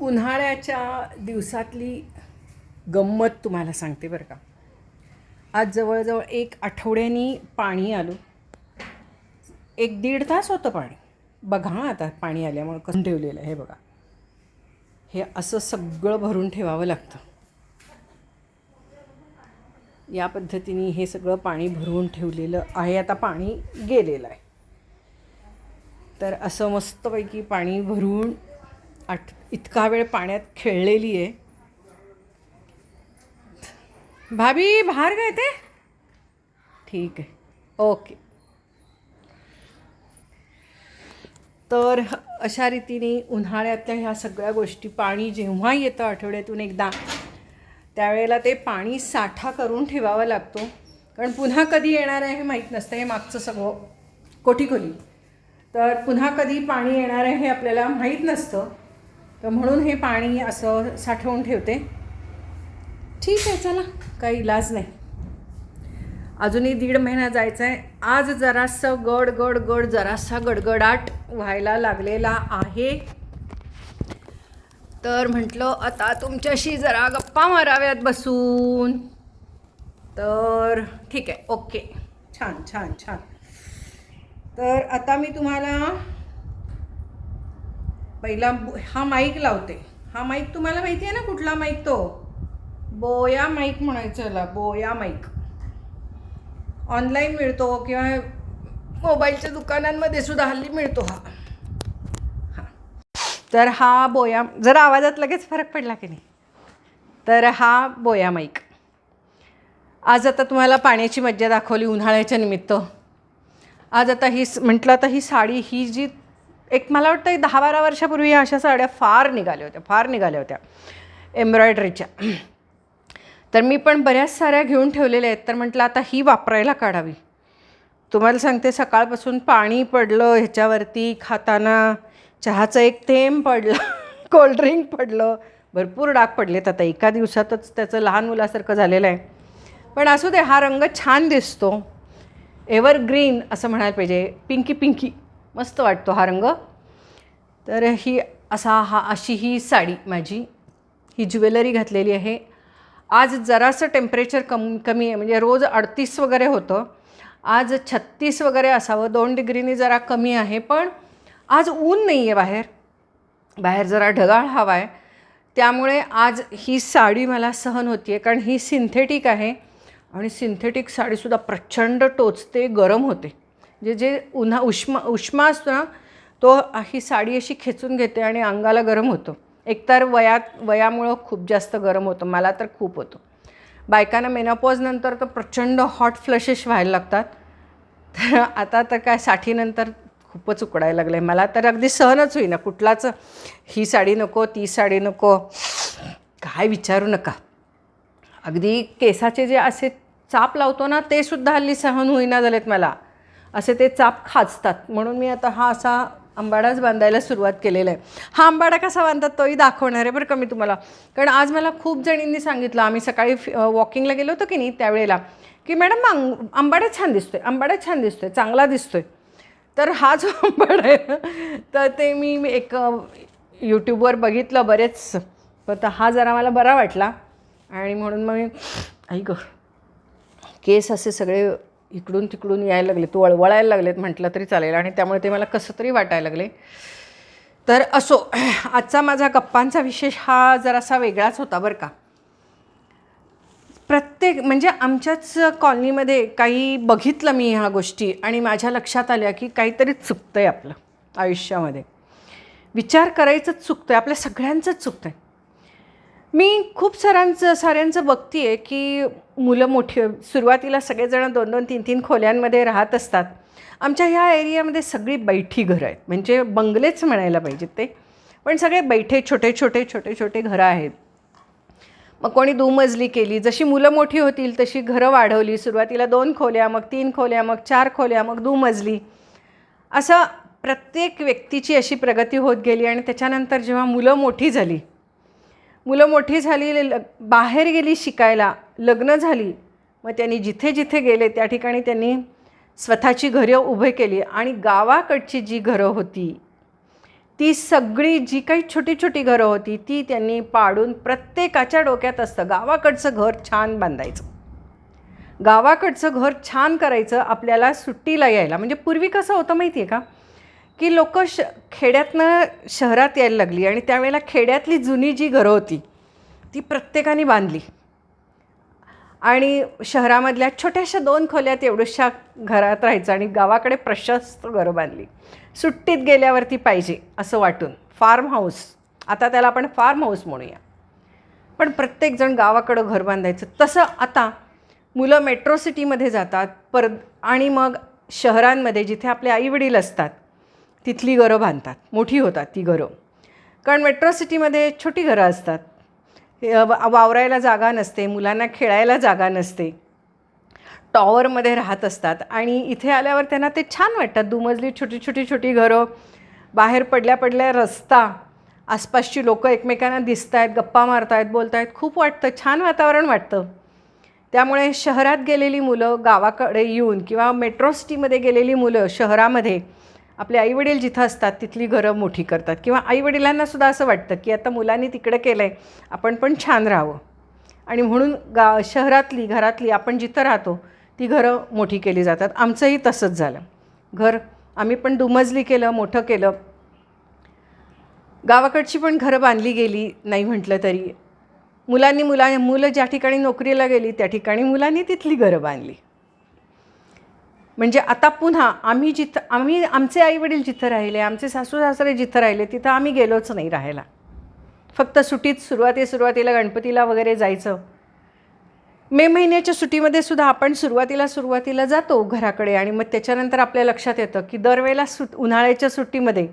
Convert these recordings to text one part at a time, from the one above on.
उन्हाळ्याच्या दिवसातली गंमत तुम्हाला सांगते बरं का. आज जवळजवळ एक आठवड्यानी पाणी आलो. एक दीड तास होतं पाणी. बघा आता पाणी आल्यामुळं कसं ठेवलेलं आहे हे बघा. हे असं सगळं भरून ठेवावं लागतं. या पद्धतीने हे सगळं पाणी भरून ठेवलेलं आहे. आता पाणी गेलेलं आहे. तर असं मस्तपैकी पाणी भरून आठ. इतका वेळ पाण्यात खेळलेली आहे. भाभी बाहेर काय ते ठीक आहे. ओके. तर अशा रीतीने उन्हाळ्यातल्या ह्या सगळ्या गोष्टी पाणी जेव्हा येतं आठवड्यातून एकदा त्यावेळेला ते पाणी साठा करून ठेवावा लागतो. कारण पुन्हा कधी येणार आहे हे माहीत नसतं हे मागचं सगळं कोठी खोली तर पुन्हा कधी पाणी येणार आहे हे आपल्याला माहीत नसतं. तर म्हणून हे पाणी असं साठवून ठेवते. ठीक आहे चला काही इलाज नाही. अजूनही दीड महिना जायचा आहे आज जरासं गड गड गड जरासा गडगडाट व्हायला लागलेला आहे. तर म्हटलं आता तुमच्याशी जरा गप्पा माराव्यात बसून. तर ठीक आहे ओके. छान छान छान. तर आता मी तुम्हाला पहिला बो- हा माईक लावते. हा माईक तुम्हाला माहिती आहे ना कुठला माईक तो? बोया माईक म्हणायचं याला बोया माईक ऑनलाईन मिळतो किंवा मोबाईलच्या दुकानांमध्ये सुद्धा हल्ली मिळतो हा. तर हा बोया जर आवाजात लगेच फरक पडला की नाही? तर हा बोया माईक आज आता तुम्हाला पाण्याची मज्जा दाखवली उन्हाळ्याच्या निमित्त. आज आता ही म्हटलं आता ही साडी ही जी एक मला वाटतं एक दहा बारा वर्षापूर्वी अशा साड्या फार निघाल्या होत्या फार निघाल्या होत्या एम्ब्रॉयडरीच्या. तर मी पण बऱ्याच साऱ्या घेऊन ठेवलेल्या आहेत तर म्हटलं आता ही वापरायला काढावी. तुम्हाला सांगते सकाळपासून पाणी पडलं ह्याच्यावरती खाताना चहाचं एक थेंब पडलं कोल्ड्रिंक पडलं भरपूर डाग पडलेत आता. एका दिवसातच त्याचं लहान मुलासारखं झालेलं आहे. पण असू दे हा रंग छान दिसतो. एव्हरग्रीन असं म्हणायला पाहिजे पिंकी पिंकी. मस्त वाटतो हा रंग. तर ही असा हा अशी ही साडी माझी. ही ज्वेलरी घातलेली आहे. आज जरासं टेम्परेचर कम कमी आहे. म्हणजे रोज अडतीस वगैरे होतं. आज छत्तीस वगैरे असावं. दोन डिग्रीनी जरा कमी आहे पण आज ऊन नाही आहे बाहेर. बाहेर जरा ढगाळ हवा आहे. त्यामुळे आज ही साडी मला सहन होती आहे कारण ही सिंथेटिक आहे. आणि सिंथेटिक साडीसुद्धा प्रचंड टोचते गरम होते. जे जे उन्हा उष्मा उष्मा असतो ना तो ही साडी अशी खेचून घेते आणि अंगाला गरम होतो. एकतर वयात वयामुळं खूप जास्त गरम होतं मला तर खूप होतं. बायकांना मेनॉपॉजनंतर तर प्रचंड हॉट फ्लशेस व्हायला लागतात. तर आता तर काय साठीनंतर खूपच उकडायला लागलं आहे मला तर अगदी सहनच होईना. कुठलाच ही साडी नको ती साडी नको. काय विचारू नका. अगदी केसाचे जे असे चाप लावतो ना ते सुद्धा हल्ली सहन होईना झालेत मला. असे ते चाप खाचतात म्हणून मी आता हा असा आंबाडाच बांधायला सुरुवात केलेला आहे. हा आंबाडा कसा बांधतात तोही दाखवणार आहे बरं का मी तुम्हाला. कारण आज मला खूप जणींनी सांगितलं आम्ही सकाळी वॉकिंगला गेलो होतो की नाही त्यावेळेला की मॅडम आंग आंबाडा छान दिसतो आहे आंबाडा छान दिसतो आहे चांगला दिसतो आहे तर हा जो आंबाडा आहे तर ते मी एक यूट्यूबवर बघितलं बरेच. पण हा जरा मला बरा वाटला. आणि म्हणून मग मी ऐक केस असे सगळे इकडून तिकडून यायला लागले. तू वळवळायला लागलेत म्हटलं तरी चालेल. आणि त्यामुळे ते मला कसं तरी वाटायला लागले. तर असो आजचा माझा गप्पांचा विशेष हा जरासा वेगळाच होता बरं का. प्रत्येक म्हणजे आमच्याच कॉलनीमध्ये काही बघितलं मी ह्या गोष्टी आणि माझ्या लक्षात आल्या की काहीतरी चुकतं आहे आपलं आयुष्यामध्ये. विचार करायचंच चुकतं आहे आपल्या सगळ्यांचंच चुकतं आहे मी खूप सरांचं साऱ्यांचं बघते आहे की मुलं मोठी सुरुवातीला सगळेजण दोन दोन तीन तीन खोल्यांमध्ये राहत असतात. आमच्या ह्या एरियामध्ये सगळी बैठी घरं आहेत. म्हणजे बंगलेच म्हणायला पाहिजेत ते. पण सगळे बैठे छोटे छोटे छोटे छोटे घरं आहेत. मग कोणी दुमजली केली जशी मुलं मोठी होतील तशी घरं वाढवली. सुरुवातीला दोन खोल्या मग तीन खोल्या मग चार खोल्या मग दुमजली. असं प्रत्येक व्यक्तीची अशी प्रगती होत गेली आणि त्याच्यानंतर जेव्हा मुलं मोठी झाली मुलं मोठी झाली ल बाहेर गेली शिकायला लग्न झाली मग त्यांनी जिथे जिथे गेले त्या ठिकाणी त्यांनी स्वतःची घरं उभे केली आणि गावाकडची जी घरं होती ती सगळी जी काही छोटी छोटी घरं होती ती त्यांनी पाडून प्रत्येकाच्या डोक्यात असतं गावाकडचं घर छान बांधायचं. गावाकडचं घर छान करायचं आपल्याला सुट्टीला यायला. म्हणजे पूर्वी कसं होतं माहिती आहे का? की लोक श खेड्यातनं शहरात यायला लागली आणि त्यावेळेला खेड्यातली जुनी जी घरं होती ती प्रत्येकाने बांधली. आणि शहरामधल्या छोट्याशा दोन खोल्यात एवढ्याशा घरात राहायचं आणि गावाकडे प्रशस्त घरं बांधली. सुट्टीत गेल्यावरती पाहिजे असं वाटून. फार्म हाऊस आता त्याला आपण फार्म हाऊस म्हणूया. पण प्रत्येकजण गावाकडं घर बांधायचं. तसं आता मुलं मेट्रो सिटीमध्ये जातात पर आणि मग शहरांमध्ये जिथे आपले आईवडील असतात तिथली घरं बांधतात. मोठी होतात ती घरं. कारण मेट्रो सिटीमध्ये छोटी घरं असतात. वा- वावरायला जागा नसते मुलांना खेळायला जागा नसते. टॉवरमध्ये राहत असतात आणि इथे आल्यावर त्यांना ते छान वाटतात. दुमजली छोटी छोटी छोटी घरं बाहेर पडल्या पडल्या रस्ता आसपासची लोकं एकमेकांना दिसत आहेत गप्पा मारत आहेत बोलत आहेत खूप वाटतं छान वातावरण वाटतं. त्यामुळे शहरात गेलेली मुलं गावाकडे येऊन किंवा मेट्रो सिटीमध्ये गेलेली मुलं शहरामध्ये आपले आईवडील जिथं असतात तिथली घरं मोठी करतात. किंवा आईवडिलांनासुद्धा असं वाटतं की आता मुलांनी तिकडं केलं आहे आपण पण छान राहावं. आणि म्हणून गा शहरातली घरातली आपण जिथं राहतो ती घरं मोठी केली जातात. आमचंही तसंच झालं. घर आम्ही पण दुमजली केलं मोठं केलं. गावाकडची पण घरं बांधली गेली नाही म्हटलं तरी. मुलांनी मुला मुलं ज्या ठिकाणी नोकरीला गेली त्या ठिकाणी मुलांनी तिथली घरं बांधली. म्हणजे आता पुन्हा आम्ही जिथं आम्ही आमचे आईवडील जिथं राहिले आमचे सासू सासरे जिथं राहिले तिथं आम्ही गेलोच नाही राहायला. फक्त सुट्टीत सुरुवाती सुरुवातीला गणपतीला वगैरे जायचं. मे महिन्याच्या सुट्टीमध्ये सुद्धा आपण सुरुवातीला सुरुवातीला जातो घराकडे आणि मग त्याच्यानंतर आपल्या लक्षात येतं की दरवेळेला सुट उन्हाळ्याच्या सुट्टीमध्ये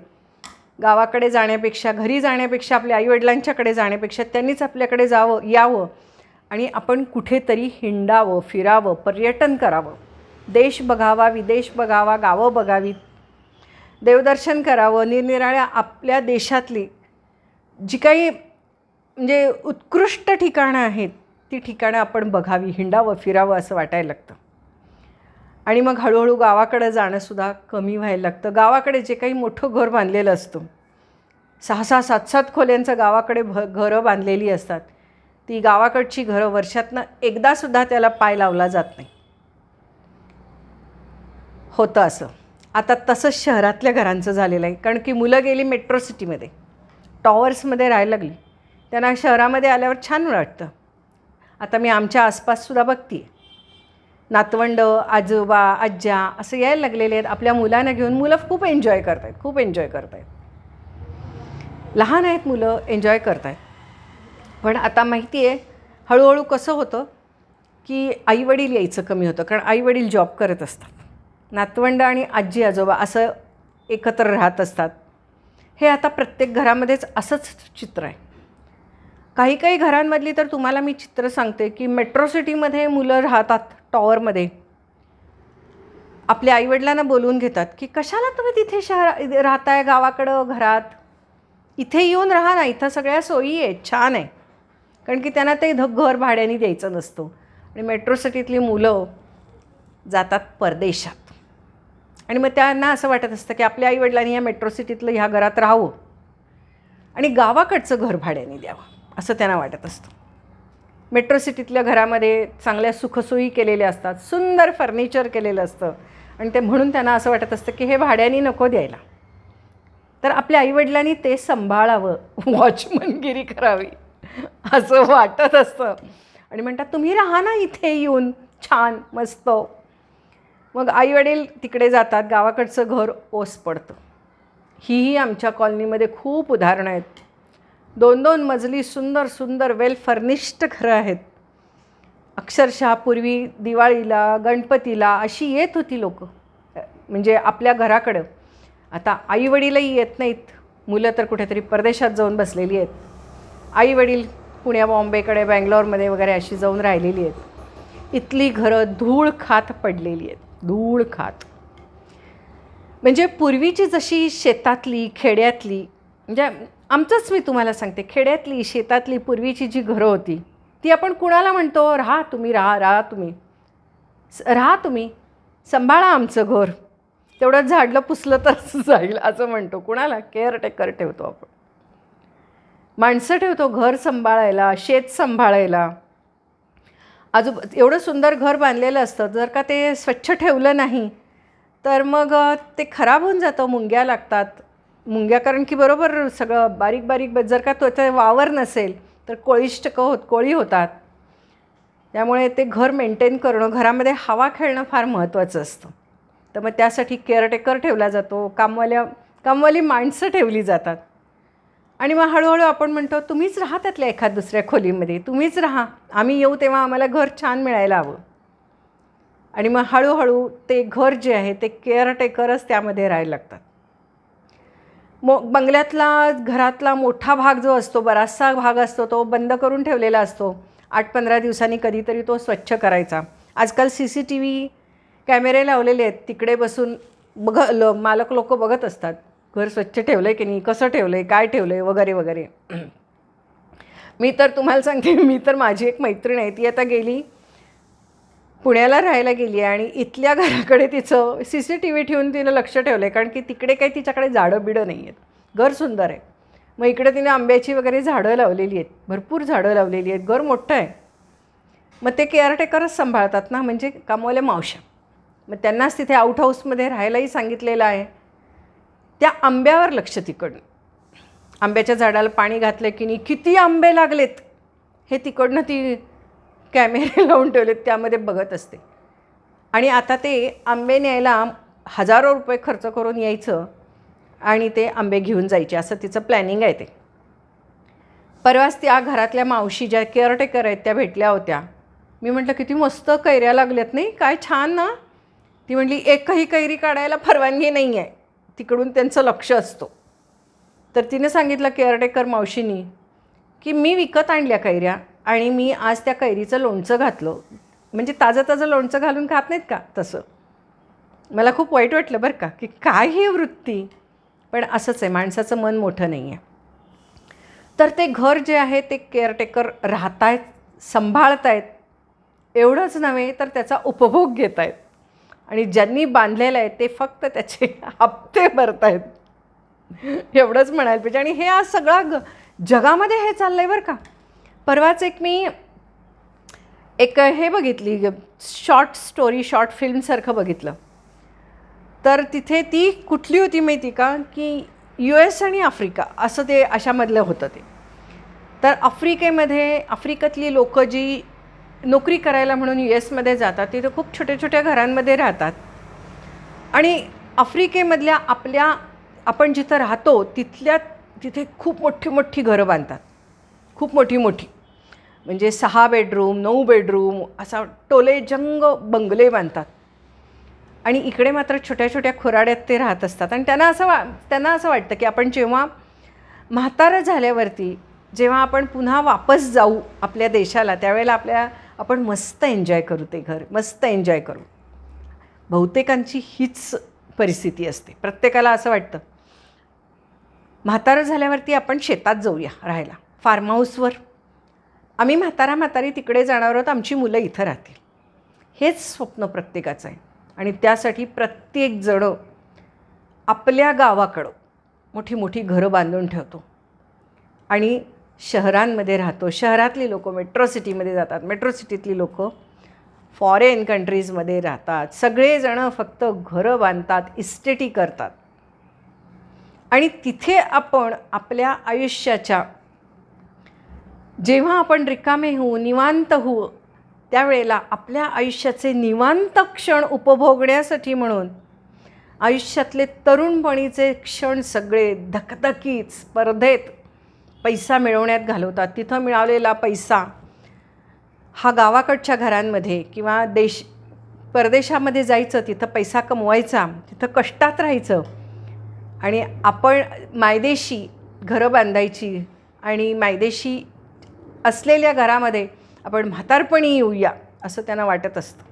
गावाकडे जाण्यापेक्षा घरी जाण्यापेक्षा आपल्या आईवडिलांच्याकडे जाण्यापेक्षा त्यांनीच आपल्याकडे जावं यावं आणि आपण कुठेतरी हिंडावं फिरावं पर्यटन करावं. देश बघावा विदेश बघावा गावं बघावीत देवदर्शन करावं निरनिराळ्या आपल्या देशातली जी काही म्हणजे उत्कृष्ट ठिकाणं आहेत ती ठिकाणं आपण बघावी हिंडावं फिरावं असं वाटायला लागतं. आणि मग हळूहळू गावाकडं जाणंसुद्धा कमी व्हायला लागतं. गावाकडे जे काही मोठं घर बांधलेलं असतं सहा सहा सात सात खोल्यांचं गावाकडे भ घरं बांधलेली असतात ती गावाकडची घरं वर्षातनं एकदासुद्धा त्याला पाय लावला जात नाही. होतं असं. आता तसंच शहरातल्या घरांचं झालेलं आहे. कारण की मुलं गेली मेट्रो सिटीमध्ये टॉवर्समध्ये राहायला लागली. त्यांना शहरामध्ये आल्यावर छान वाटतं. आता मी आमच्या आसपाससुद्धा बघते नातवंड आजोबा आज्या असं यायला लागलेले आहेत. आपल्या मुलांना घेऊन मुलं खूप एन्जॉय करत आहेत खूप एन्जॉय करत आहेत लहान आहेत मुलं एन्जॉय करत आहेत पण आता माहिती आहे हळूहळू कसं होतं की आईवडील यायचं कमी होतं. कारण आईवडील जॉब करत असतात. नातवंड आणि आजी आजोबा असं एकत्र राहत असतात. हे आता प्रत्येक घरामध्येच असंच चित्र आहे. काही काही घरांमधली तर तुम्हाला मी चित्र सांगते की मेट्रो सिटीमध्ये मुलं राहतात टॉवरमध्ये. आपल्या आईवडिलांना बोलवून घेतात की कशाला तुम्ही तिथे शहर राहताय गावाकडं घरात? इथे येऊन राहा ना इथं सगळ्या सोयी आहेत छान आहे. कारण की त्यांना ते घर भाड्याने द्यायचं नसतं. आणि मेट्रो सिटीतली मुलं जातात परदेशात. आणि मग त्यांना असं वाटत असतं की आपल्या आईवडिलांनी या मेट्रो सिटीतलं ह्या घरात राहावं. आणि गावाकडचं घर भाड्याने द्यावं असं त्यांना वाटत असतं. मेट्रो सिटीतल्या घरामध्ये चांगल्या सुखसोयी केलेल्या असतात सुंदर फर्निचर केलेलं असतं. आणि ते म्हणून त्यांना असं वाटत असतं की हे भाड्याने नको द्यायला. तर आपल्या आईवडिलांनी ते सांभाळावं वॉचमनगिरी करावी असं वाटत असतं. आणि म्हणतात तुम्ही राहा ना इथे येऊन छान मस्त. मग आईवडील तिकडे जातात गावाकडचं घर ओस पडतं. हीही आमच्या कॉलनीमध्ये खूप उदाहरणं आहेत. दोन दोन मजली सुंदर सुंदर वेल फर्निश्ड घरं आहेत. अक्षरशः पूर्वी दिवाळीला गणपतीला अशी येत होती लोक म्हणजे आपल्या घराकडं. आता आईवडीलही येत नाहीत. मुलं तर कुठेतरी परदेशात जाऊन बसलेली आहेत. आईवडील पुण्या बॉम्बेकडे बँगलोरमध्ये वगैरे अशी जाऊन राहिलेली आहेत. इथली घरं धूळ खात पडलेली आहेत. धूळ खात. म्हणजे पूर्वीची जशी शेतातली खेड्यातली म्हणजे आमचंच मी तुम्हाला सांगते खेड्यातली शेतातली पूर्वीची जी घरं होती ती आपण कुणाला म्हणतो? राहा तुम्ही राहा राहा तुम्ही. राहा तुम्ही. सांभाळा आमचं घर. तेवढं झाडलं पुसलं तर जाईल असं म्हणतो. कुणाला? केअरटेकर ठेवतो आपण. माणसं ठेवतो घर सांभाळायला शेत सांभाळायला. आजू एवढं सुंदर घर बांधलेलं असतं जर का ते स्वच्छ ठेवलं नाही तर मग ते खराब होऊन जातं मुंग्या लागतात. मुंग्या कारण की बरोबर सगळं बारीक बारीक ब- जर का त्याचा वावर नसेल तर कोळीष्टकं होत कोळी होतात. त्यामुळे ते घर मेंटेन करणं घरामध्ये हवा खेळणं फार महत्त्वाचं असतं. तर मग त्यासाठी केअरटेकर ठेवला जातो कामवाल्या कामवाली माणसं ठेवली जातात. आणि मग हळूहळू आपण म्हणतो तुम्हीच राहा त्यातल्या एखाद दुसऱ्या खोलीमध्ये तुम्हीच राहा. आम्ही येऊ तेव्हा आम्हाला घर छान मिळायला हवं. आणि मग हळूहळू ते घर जे आहे ते केअरटेकरच त्यामध्ये राहायला लागतात. मो बंगल्यातला घरातला मोठा भाग जो असतो बराचसा भाग असतो तो बंद करून ठेवलेला असतो. आठ पंधरा दिवसांनी कधीतरी तो स्वच्छ करायचा. आजकाल सी सी टी व्ही कॅमेरे लावलेले आहेत तिकडे बसून बघ ल मालक लोक बघत असतात. घर स्वच्छ ठेवलं आहे की नाही? कसं ठेवलं आहे काय ठेवलं आहे वगैरे वगैरे. मी तर तुम्हाला सांगते मी तर माझी एक मैत्रीण आहे ती आता गेली. पुण्याला राहायला गेली आहे आणि इथल्या घराकडे तिचं सी सी टी व्ही ठेवून तिनं लक्ष ठेवलं आहे कारण की तिकडे काही तिच्याकडे झाडं बिडं नाही आहेत. घर सुंदर आहे. मग इकडे तिने आंब्याची वगैरे झाडं लावलेली आहेत. भरपूर झाडं लावलेली आहेत. घर मोठं आहे. मग ते केअरटेकरच सांभाळतात ना म्हणजे कामवाल्या मावशा मग त्यांनाच तिथे आउट हाऊसमध्ये राहायलाही सांगितलेलं आहे. त्या आंब्यावर लक्ष तिकडनं. आंब्याच्या झाडाला पाणी घातलं की नाही किती आंबे लागलेत? हे तिकडनं ती कॅमेरे लावून ठेवलेत त्यामध्ये बघत असते. आणि आता ते आंबे न्यायला हजारो रुपये खर्च करून यायचं आणि ते आंबे घेऊन जायचे असं तिचं प्लॅनिंग आहे ते. परवाच त्या घरातल्या मावशी ज्या केअरटेकर आहेत त्या भेटल्या होत्या. मी म्हटलं किती मस्त कैऱ्या लागल्यात नाही काय छान ना. ती म्हटली एकही कैरी काढायला परवानगी नाही आहे तिकडून त्यांचं लक्ष असतो. तर तिने सांगितलं केअरटेकर मावशीनी की मी विकत आणल्या कैऱ्या आणि मी आज त्या कैरीचं लोणचं घातलं. म्हणजे ताजं ताजं लोणचं घालून खात नाहीत का? तसं. मला खूप वाईट वाटलं बरं का की काय ही वृत्ती? पण असंच आहे माणसाचं मन मोठं नाही आहे तर ते घर जे आहे ते केअरटेकर राहत आहेत सांभाळत आहेत एवढंच नव्हे तर त्याचा उपभोग घेत आहेत आणि ज्यांनी बांधलेलं आहे ते फक्त त्याचे हप्ते भरत आहेत एवढंच म्हणायला पाहिजे. आणि हे आज सगळा ग जगामध्ये हे चाललं आहे बरं का. परवाच एक मी एक हे बघितली शॉर्ट स्टोरी शॉर्ट फिल्मसारखं बघितलं. तर तिथे ती कुठली होती माहिती का की यू एस आणि आफ्रिका असं ते अशामधलं होतं ते. तर आफ्रिकेमध्ये आफ्रिकेतली लोकं जी नोकरी करायला म्हणून यू एसमध्ये जातात तिथे खूप छोट्या छोट्या घरांमध्ये राहतात. आणि आफ्रिकेमधल्या आपल्या आपण जिथं राहतो तिथल्या तिथे खूप मोठी मोठी घरं बांधतात. खूप मोठी मोठी म्हणजे सहा बेडरूम नऊ बेडरूम असा टोले जंग बंगले बांधतात. आणि इकडे मात्र छोट्या छोट्या खुराड्यात ते राहत असतात. आणि त्यांना असं वा त्यांना असं वाटतं की आपण जेव्हा म्हातारं झाल्यावरती जेव्हा आपण पुन्हा वापस जाऊ आपल्या देशाला त्यावेळेला आपल्या आपण मस्त एन्जॉय करू ते घर मस्त एन्जॉय करू. बहुतेकांची हीच परिस्थिती असते. प्रत्येकाला असं वाटतं म्हातारं झाल्यावरती आपण शेतात जाऊया राहायला फार्म हाऊसवर आम्ही म्हातारा म्हातारी तिकडे जाणार आहोत आमची मुलं इथं राहतील. हेच स्वप्न प्रत्येकाचं आहे. आणि त्यासाठी प्रत्येकजणं आपल्या गावाकडं मोठी मोठी घरं बांधून ठेवतो. आणि शहरांमध्ये राहतो. शहरातली लोकं मेट्रो सिटीमध्ये जातात. मेट्रो सिटीतली लोकं फॉरेन कंट्रीजमध्ये राहतात. सगळेजणं फक्त घरं बांधतात इस्टेटी करतात. आणि तिथे आपण आपल्या आयुष्याच्या जेव्हा आपण रिकामे होऊ निवांत होऊ त्यावेळेला आपल्या आयुष्याचे निवांत क्षण उपभोगण्यासाठी म्हणून आयुष्यातले तरुणपणीचे क्षण सगळे धकधकीत स्पर्धेत पैसा मिळवण्यात घालवतात. तिथं मिळालेला पैसा हा गावाकडच्या घरांमध्ये किंवा देश परदेशामध्ये जायचं तिथं पैसा कमवायचा तिथं कष्टात राहायचं आणि आपण मायदेशी घरं बांधायची आणि मायदेशी असलेल्या घरामध्ये आपण म्हातारपणी येऊया असं त्यांना वाटत असतं.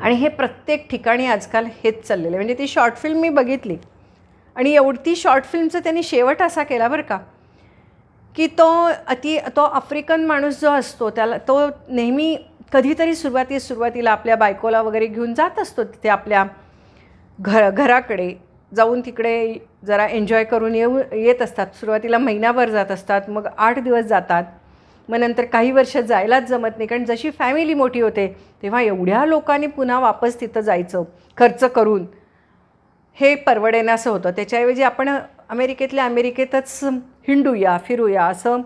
आणि हे प्रत्येक ठिकाणी आजकाल हेच चाललेलं आहे. म्हणजे ती शॉर्ट फिल्म मी बघितली आणि एवढी शॉर्ट फिल्मचा त्यांनी शेवट असा केला बरं का की तो अति तो आफ्रिकन माणूस जो असतो त्याला तो नेहमी कधीतरी सुरुवाती सुरुवातीला आपल्या बायकोला वगैरे घेऊन जात असतो तिथे आपल्या घर घराकडे. जाऊन तिकडे जरा एन्जॉय करून येऊ येत असतात. सुरुवातीला महिनाभर जात असतात मग आठ दिवस जातात. मग नंतर काही वर्ष जायलाच जमत नाही कारण जशी फॅमिली मोठी होते तेव्हा एवढ्या लोकांनी पुन्हा वापस तिथं जायचं खर्च करून. हे परवडेनासं होतं. त्याच्याऐवजी आपण अमेरिकेतल्या अमेरिकेतच हिंडूया फिरूया असं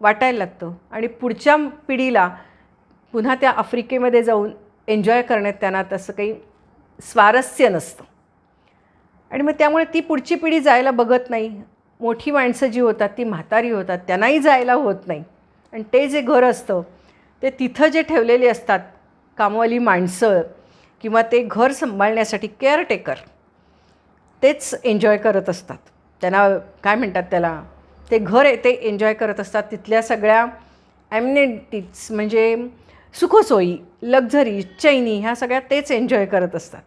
वाटायला लागतं. आणि पुढच्या पिढीला पुन्हा त्या आफ्रिकेमध्ये जाऊन एन्जॉय करण्यात त्यांना तसं काही स्वारस्य नसतं. आणि मग त्यामुळे ती पुढची पिढी जायला बघत नाही. मोठी माणसं जी होतात ती म्हातारी होतात त्यांनाही जायला होत नाही. आणि ते जे घर असतं ते तिथं जे ठेवलेली असतात कामवाली माणसं किंवा ते घर सांभाळण्यासाठी केअरटेकर तेच एन्जॉय करत असतात. त्यांना काय म्हणतात त्याला? ते घर आहे ते एन्जॉय करत असतात. तिथल्या सगळ्या ॲमिनेटीज म्हणजे सुखसोयी लक्झरी चैनी ह्या सगळ्या तेच एन्जॉय करत असतात.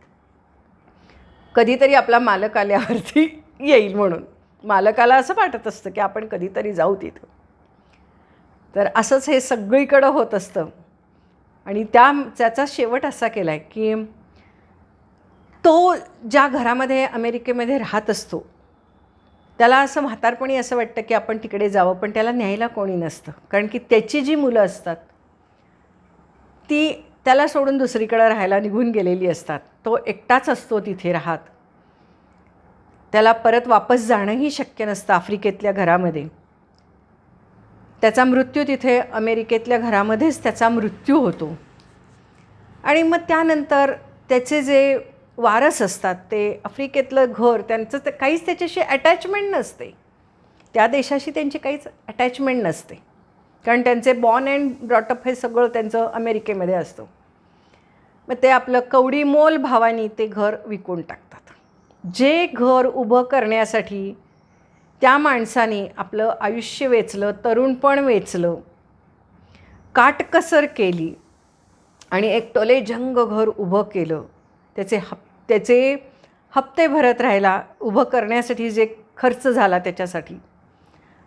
कधीतरी आपला मालक आल्यावरती येईल म्हणून. मालकाला असं वाटत असतं की आपण कधीतरी जाऊ तिथं. तर असंच हे सगळीकडं होत असतं. आणि त्या त्याचा शेवट असा केला आहे की तो ज्या घरामध्ये अमेरिकेमध्ये राहत असतो त्याला असं म्हातारपणी असं वाटतं की आपण तिकडे जावं पण त्याला न्यायला कोणी नसतं. कारण की त्याची जी मुलं असतात ती त्याला सोडून दुसरीकडं राहायला निघून गेलेली असतात. तो एकटाच असतो तिथे राहत. त्याला परत वापस जाणंही शक्य नसतं आफ्रिकेतल्या घरामध्ये. त्याचा मृत्यू तिथे अमेरिकेतल्या घरामध्येच त्याचा मृत्यू होतो. आणि मग त्यानंतर त्याचे जे वारस असतात ते आफ्रिकेतलं घर त्यांचं ते काहीच त्याच्याशी अटॅचमेंट नसते. त्या देशाशी त्यांची काहीच अटॅचमेंट नसते. कारण त्यांचे बॉर्न अँड ब्रॉटअप हे सगळं त्यांचं अमेरिकेमध्ये असतं. मग ते आपलं कवडी मोल भावानी ते घर विकून टाकतात. जे घर उभं करण्यासाठी त्या माणसाने आपलं आयुष्य वेचलं तरुणपण वेचलं काटकसर केली आणि एक टोले जंग घर उभं केलं त्याचे हप त्याचे हप्ते भरत राहायला उभं करण्यासाठी जे खर्च झाला त्याच्यासाठी.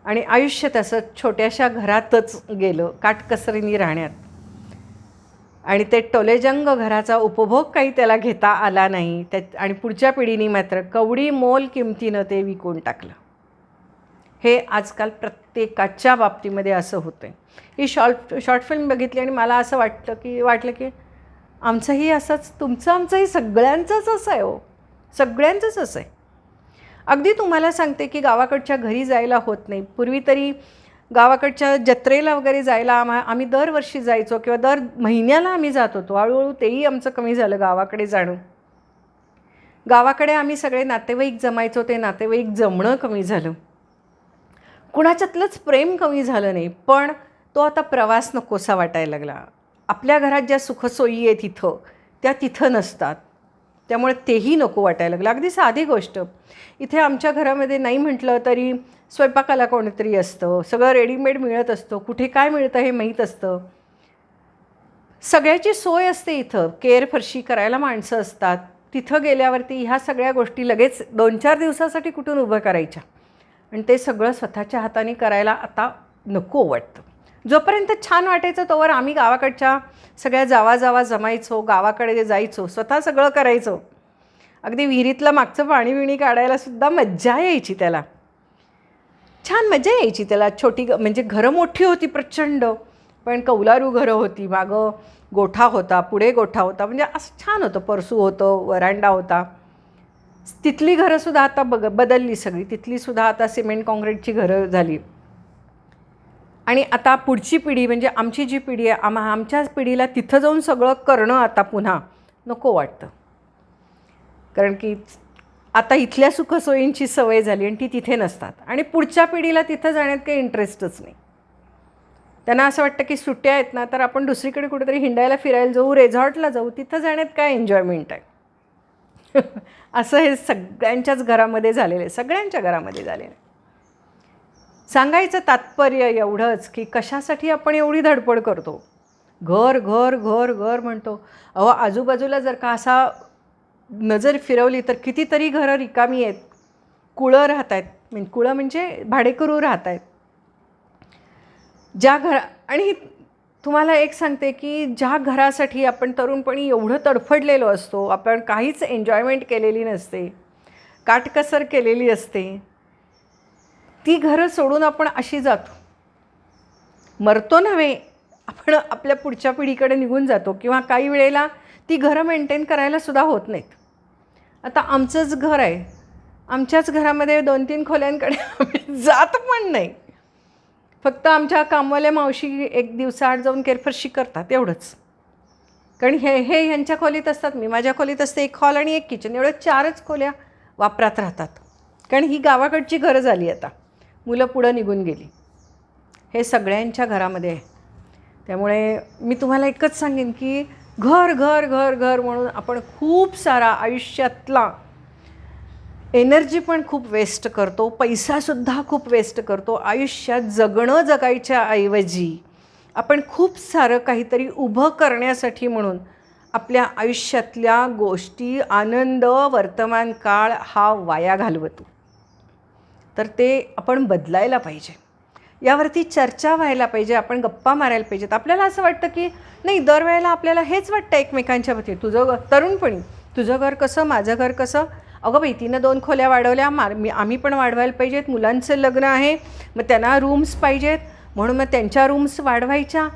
आणि आयुष्य तसं छोट्याशा घरातच गेलं काटकसरीने राहण्यात. आणि ते टोलेजंग घराचा उपभोग काही त्याला घेता आला नाही त्या आणि पुढच्या पिढीने मात्र कवडी मोल किमतीनं ते विकून टाकलं. हे आजकाल प्रत्येकाच्या बाबतीमध्ये असं होतं आहे ही शॉर्ट शॉर्ट फिल्म बघितली आणि मला असं वाटतं की वाटलं की आमचंही असंच तुमचं आमचंही सगळ्यांचंच असं आहे हो. सगळ्यांचंच असं आहे. अगदी तुम्हाला सांगते की गावाकडच्या घरी जायला होत नाही. पूर्वी तरी गावाकडच्या जत्रेला वगैरे जायला आम्हा आम्ही दरवर्षी जायचो किंवा दर महिन्याला आम्ही जात होतो. हळूहळू तेही आमचं कमी झालं गावाकडे जाणं. गावाकडे आम्ही सगळे नातेवाईक जमायचो ते नातेवाईक जमणं कमी झालं. कुणाच्यातलंच प्रेम कमी झालं नाही पण तो आता प्रवास नकोसा वाटायला लागला. आपल्या घरात ज्या सुखसोयी आहेत तिथं त्या तिथं नसतात. त्यामुळे तेही नको वाटायला लागलं. अगदी साधी गोष्ट. इथे आमच्या घरामध्ये नाही म्हटलं तरी स्वयंपाकाला कोणीतरी असतं. सगळं रेडीमेड मिळत असतं. कुठे काय मिळतं हे माहीत असतं. सगळ्याची सोय असते इथं. केअर फरशी करायला माणसं असतात. तिथं गेल्यावरती ह्या सगळ्या गोष्टी लगेच दोन चार दिवसासाठी कुठून उभं करायच्या. आणि ते सगळं स्वतःच्या हाताने करायला आता नको वाटतं. जोपर्यंत छान वाटायचं तोवर आम्ही गावाकडच्या सगळ्या जावा जावा जमायचो गावाकडे जायचो स्वतः सगळं करायचो. अगदी विहिरीतलं मागचं पाणी विणी काढायला सुद्धा मज्जा यायची त्याला. छान मजा यायची त्याला. छोटी म्हणजे घरं मोठी होती प्रचंड पण कौलारू घरं होती. मागं गोठा होता पुढे गोठा होता. म्हणजे असं छान होतं. परसू होतं वरांडा होता. तिथली घरंसुद्धा आता बग बदलली सगळी. तिथलीसुद्धा आता सिमेंट काँक्रीटची घरं झाली. आणि आता पुढची पिढी म्हणजे आमची जी पिढी आहे आम्हा आमच्याच पिढीला तिथं जाऊन सगळं करणं आता पुन्हा नको वाटतं. कारण की आता इथल्या सुखसोयींची सवय झाली आणि ती तिथे नसतात. आणि पुढच्या पिढीला तिथं जाण्यात काही इंटरेस्टच नाही. त्यांना असं वाटतं की सुट्ट्या आहेत ना तर आपण दुसरीकडे कुठेतरी हिंडायला फिरायला जाऊ रेझॉर्टला जाऊ तिथं जाण्यात काय एन्जॉयमेंट आहे? असं हे सगळ्यांच्याच घरामध्ये झालेलं आहे. सगळ्यांच्या घरामध्ये झालेलं आहे. सांगायचं तात्पर्य एवढंच की कशासाठी आपण एवढी धडपड करतो? घर घर घर घर म्हणतो. अहो आजूबाजूला जर का असा नजर फिरवली तर कितीतरी घरं रिकामी आहेत. कुळं राहत आहेत. म्हणजे कुळं म्हणजे भाडेकरू राहत आहेत. ज्या घर आणि तुम्हाला एक सांगते की ज्या घरासाठी आपण तरुणपणी एवढं तडफडलेलो असतो आपण काहीच एन्जॉयमेंट केलेली नसते. काटकसर केलेली असते. ती घरं सोडून आपण अशी जातो. मरतो नव्हे आपण आपल्या पुढच्या पिढीकडे निघून जातो किंवा काही वेळेला ती घरं मेंटेन करायलासुद्धा होत नाहीत. आता आमचंच घर आहे. आमच्याच घरामध्ये दोन तीन खोल्यांकडे आम्ही जात पण नाही. फक्त आमच्या कामवाल्या मावशी एक दिवसाआड जाऊन केरफरशी करतात एवढंच. कारण हे हे ह्यांच्या खोलीत असतात मी माझ्या खोलीत असते एक हॉल आणि एक किचन एवढं चारच खोल्या वापरात राहतात. कारण ही गावाकडची घरं झाली आता. मुलं पुढं निघून गेली. हे सगळ्यांच्या घरामध्ये आहे. त्यामुळे मी तुम्हाला एकच सांगेन की घर घर घर घर म्हणून आपण खूप सारा आयुष्यातला एनर्जी पण खूप वेस्ट करतो पैसासुद्धा खूप वेस्ट करतो आयुष्यात जगणं जगायच्या ऐवजी आपण खूप सारं काहीतरी उभं करण्यासाठी म्हणून आपल्या आयुष्यातल्या गोष्टी आनंद वर्तमान काळ हा वाया घालवतो. तर ते आपण बदलायला पाहिजे. यावरती चर्चा व्हायला पाहिजे आपण गप्पा मारायला पाहिजेत. आपल्याला असं वाटतं की नाही दरवेळेला आपल्याला हेच वाटतं एकमेकांच्या बाबतीत तुझं तरुणपणी तुझं घर कसं माझं घर कसं? अगं बाई तिनं दोन खोल्या वाढवल्या मार मी आम्ही पण वाढवायला पाहिजेत. मुलांचं लग्न आहे मग त्यांना रूम्स पाहिजेत. म्हणून मग त्यांच्या रूम्स वाढवायच्या.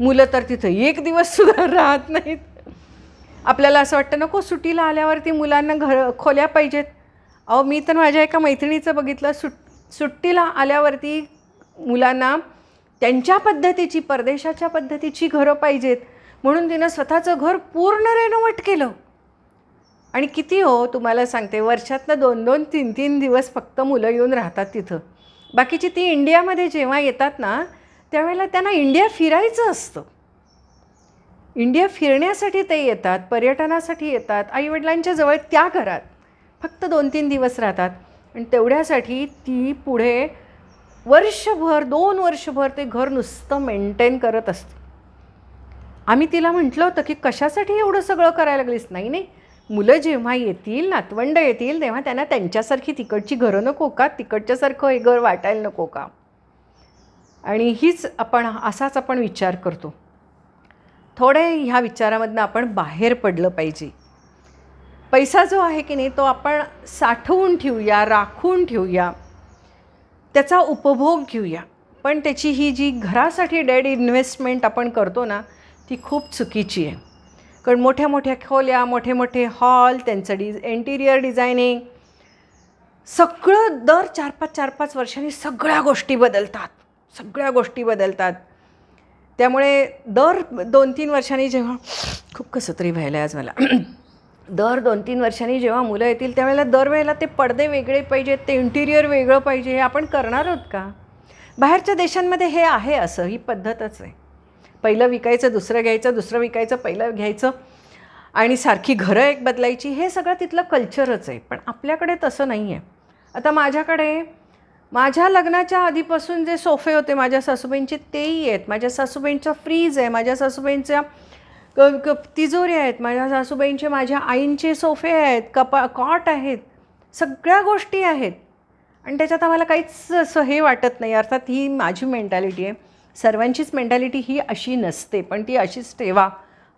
मुलं तर तिथं एक दिवससुद्धा राहत नाहीत. आपल्याला असं वाटतं नको सुट्टीला आल्यावरती मुलांना घर खोल्या पाहिजेत. अहो मी तर माझ्या एका मैत्रिणीचं बघितलं. सुट सुट्टीला आल्यावरती मुलांना त्यांच्या पद्धतीची परदेशाच्या पद्धतीची घरं पाहिजेत. म्हणून तिनं स्वतःचं घर पूर्ण रेनोव्हेट केलं. आणि किती हो तुम्हाला सांगते वर्षातनं दोन दोन तीन तीन दिवस फक्त मुलं येऊन राहतात तिथं. बाकीची ती इंडियामध्ये जेव्हा येतात ना त्यावेळेला त्यांना इंडिया फिरायचं असतं. इंडिया फिरण्यासाठी ते येतात पर्यटनासाठी येतात आईवडिलांच्या जवळ त्या घरात. फक्त दोन तीन दिवस राहतात. आणि तेवढ्यासाठी ती पुढे वर्षभर दोन वर्षभर ते घर नुसतं मेंटेन करत असते. आम्ही तिला म्हटलं होतं की कशासाठी एवढं सगळं करायला लागलीस? नाही नाही. मुलं जेव्हा येतील नातवंड येतील तेव्हा त्यांना त्यांच्यासारखी तिकडची घरं नको का? तिकडच्यासारखं हे घर वाटायला नको का? आणि हीच आपण असाच आपण विचार करतो. थोडे ह्या विचारामधनं आपण बाहेर पडलं पाहिजे. पैसा जो आहे की नाही तो आपण साठवून ठेवूया राखून ठेवूया. त्याचा उपभोग घेऊया. पण त्याची ही जी घरासाठी डेड इन्व्हेस्टमेंट आपण करतो ना ती खूप चुकीची आहे. कारण मोठ्या मोठ्या खोल्या मोठे मोठे हॉल त्यांचं डि इंटिरियर डिझायनिंग सगळं दर चार पाच चार पाच वर्षांनी सगळ्या गोष्टी बदलतात. सगळ्या गोष्टी बदलतात. त्यामुळे दर दोन तीन वर्षांनी जेव्हा खूप कसं तरी व्हायला आज मला. दर दोन तीन वर्षांनी जेव्हा मुलं येतील त्यावेळेला दरवेळेला ते पडदे वेगळे पाहिजेत ते इंटिरियर वेगळं पाहिजे हे आपण करणार आहोत का? बाहेरच्या देशांमध्ये हे आहे असं ही पद्धतच आहे. पहिलं विकायचं दुसरं घ्यायचं दुसरं विकायचं पहिलं घ्यायचं आणि सारखी घरं एक बदलायची हे सगळं तिथलं कल्चरच आहे. पण आपल्याकडे तसं नाही आहे आता माझ्याकडे माझ्या लग्नाच्या आधीपासून जे सोफे होते माझ्या सासूबाईंचे तेही आहेत. माझ्या सासूबाईंचा फ्रीज आहे माझ्या सासूबाईंच्या क क तिजोऱ्या आहेत माझ्या सासूबाईंचे माझ्या आईंचे सोफे आहेत कपा कॉट आहेत सगळ्या गोष्टी आहेत. आणि त्याच्यात आम्हाला काहीच असं हे वाटत नाही अर्थात ही माझी मेंटॅलिटी आहे. सर्वांचीच मेंटॅलिटी ही अशी नसते पण ती अशीच ठेवा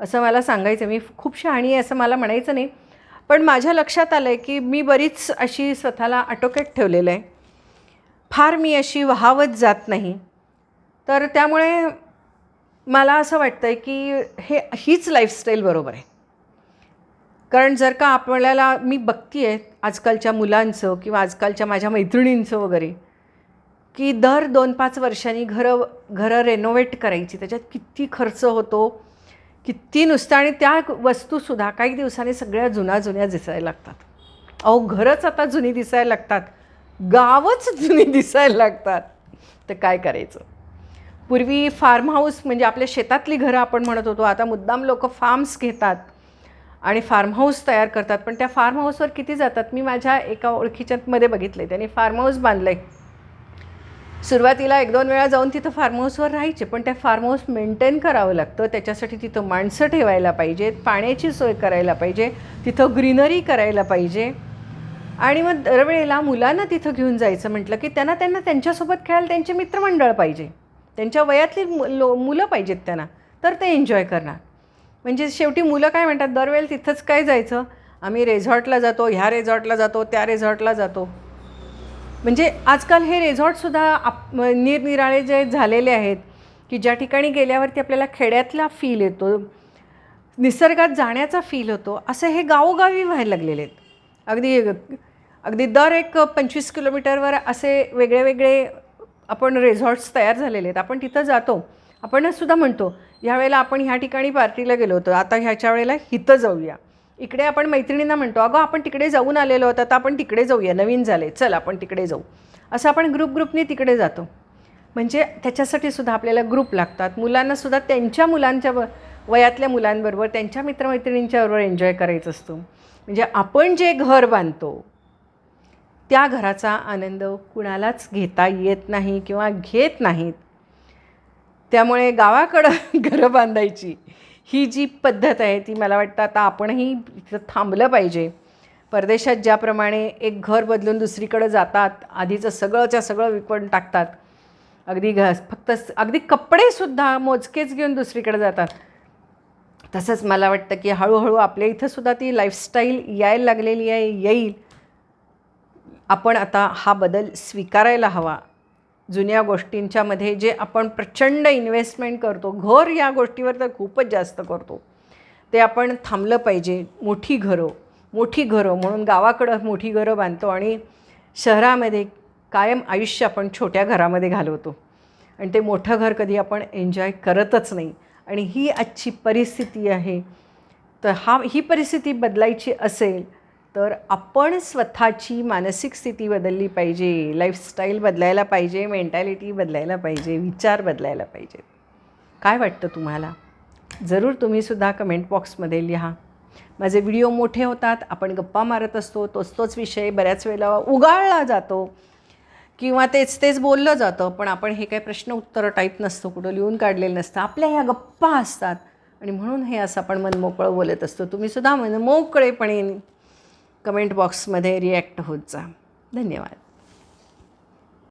असं मला सांगायचं मी खूप शहाणी आहे असं मला म्हणायचं नाही. पण माझ्या लक्षात आलं आहे की मी बरीच अशी स्वतःला आटोक्यात ठेवलेलं आहे. फार मी अशी वाहावत जात नाही. तर त्यामुळे मला असं वाटतं आहे की हे हीच लाईफस्टाईल बरोबर आहे. कारण जर का आपल्याला मी बघती आहे आजकालच्या मुलांचं किंवा आजकालच्या माझ्या मैत्रिणींचं वगैरे की दर दोन पाच वर्षांनी घरं घरं रेनोव्हेट करायची त्याच्यात किती खर्च होतो किती नुसतं आणि त्या वस्तूसुद्धा काही दिवसांनी सगळ्या जुन्या जुन्या दिसायला लागतात. अहो घरच आता जुनी दिसायला लागतात. गावच जुनी दिसायला लागतात. तर काय करायचं? पूर्वी फार्म हाऊस म्हणजे आपल्या शेतातली घरं आपण म्हणत होतो. आता मुद्दाम लोक फार्म्स घेतात आणि फार्म हाऊस तयार करतात. पण त्या फार्म हाऊसवर किती जातात? मी माझ्या एका ओळखीच्यामध्ये बघितलं आहे त्यांनी फार्म हाऊस बांधलं आहे सुरुवातीला एक दोन वेळा जाऊन तिथं फार्म हाऊसवर राहायचे. पण त्या फार्म हाऊस मेंटेन करावं लागतं. त्याच्यासाठी तिथं माणसं ठेवायला पाहिजेत पाण्याची सोय करायला पाहिजे. तिथं ग्रीनरी करायला पाहिजे. आणि मग दरवेळेला मुलांना तिथं घेऊन जायचं म्हटलं की त्यांना त्यांना त्यांच्यासोबत खेळायला त्यांचे मित्रमंडळ पाहिजे. त्यांच्या वयातली मु लो मुलं पाहिजेत त्यांना तर ते एन्जॉय करणार. म्हणजे शेवटी मुलं काय म्हणतात दरवेळेला तिथंच काय जायचं? आम्ही रेझॉर्टला जातो ह्या रेझॉर्टला जातो त्या रेझॉर्टला जातो. म्हणजे आजकाल हे रेझॉर्टसुद्धा आप निरनिराळे जे झालेले आहेत की ज्या ठिकाणी गेल्यावरती आपल्याला खेड्यातला फील येतो निसर्गात जाण्याचा फील होतो असं हे गावोगावी व्हायला लागलेले आहेत. अगदी अगदी दर एक पंचवीस किलोमीटरवर असे वेगळे वेगळे आपण रेझॉर्ट्स तयार झालेले आहेत. आपण तिथं जातो. आपणच सुद्धा म्हणतो ह्यावेळेला आपण ह्या ठिकाणी पार्टीला गेलो होतो. आता ह्याच्या वेळेला इथं जाऊया. इकडे आपण मैत्रिणींना म्हणतो अगं आपण तिकडे जाऊन आलेलो होतो आता आपण तिकडे जाऊया. नवीन झाले. चल आपण तिकडे जाऊ. असं आपण ग्रुप ग्रुपने तिकडे जातो. म्हणजे त्याच्यासाठी सुद्धा आपल्याला ग्रुप लागतात. मुलांनासुद्धा त्यांच्या मुलांच्या व वयातल्या मुलांबरोबर त्यांच्या मित्रमैत्रिणींच्याबरोबर एन्जॉय करायचं असतो. म्हणजे आपण जे घर बांधतो त्या घराचा आनंद कुणालाच घेता येत नाही किंवा घेत नाहीत. त्यामुळे गावाकडं घरं बांधायची ही जी पद्धत आहे ती मला वाटतं आता आपणही इथं थांबलं पाहिजे. परदेशात ज्याप्रमाणे एक घर बदलून दुसरीकडं जातात आधीचं सगळंच्या सगळं विकून टाकतात. अगदी घ फक्त अगदी कपडेसुद्धा मोजकेच घेऊन दुसरीकडे जातात. तसंच मला वाटतं की हळूहळू आपल्या इथंसुद्धा ती लाईफस्टाईल यायला लागलेली आहे येईल. आपण आता हा बदल स्वीकारायला हवा. जुन्या गोष्टींच्यामध्ये जे आपण प्रचंड इन्व्हेस्टमेंट करतो घर या गोष्टीवर तर खूपच जास्त करतो. ते आपण थांबलं पाहिजे. मोठी घरं मोठी घरं म्हणून गावाकडं मोठी घरं बांधतो आणि शहरामध्ये कायम आयुष्य आपण छोट्या घरामध्ये घालवतो. आणि ते मोठं घर कधी आपण एन्जॉय करतच नाही. आणि ही आजची परिस्थिती आहे. तर हा ही परिस्थिती बदलायची असेल तर आपण स्वतःची मानसिक स्थिती बदलली पाहिजे लाईफस्टाईल बदलायला पाहिजे मेंटॅलिटी बदलायला पाहिजे विचार बदलायला पाहिजेत काय वाटतं तुम्हाला? जरूर तुम्हीसुद्धा कमेंट बॉक्समध्ये लिहा. माझे व्हिडिओ मोठे होतात आपण गप्पा मारत असतो तोच तोच विषय बऱ्याच वेळेला उगाळला जातो. किंवा तेच तेच बोललं जातं पण आपण हे काही प्रश्न उत्तरं टाईप नसतो कुठं लिहून काढलेलं नसतं. आपल्या ह्या गप्पा असतात. आणि म्हणून हे असं आपण मनमोकळं बोलत असतो. तुम्हीसुद्धा मनमोकळेपणे कमेंट बॉक्समध्ये रिॲक्ट होत जा. धन्यवाद.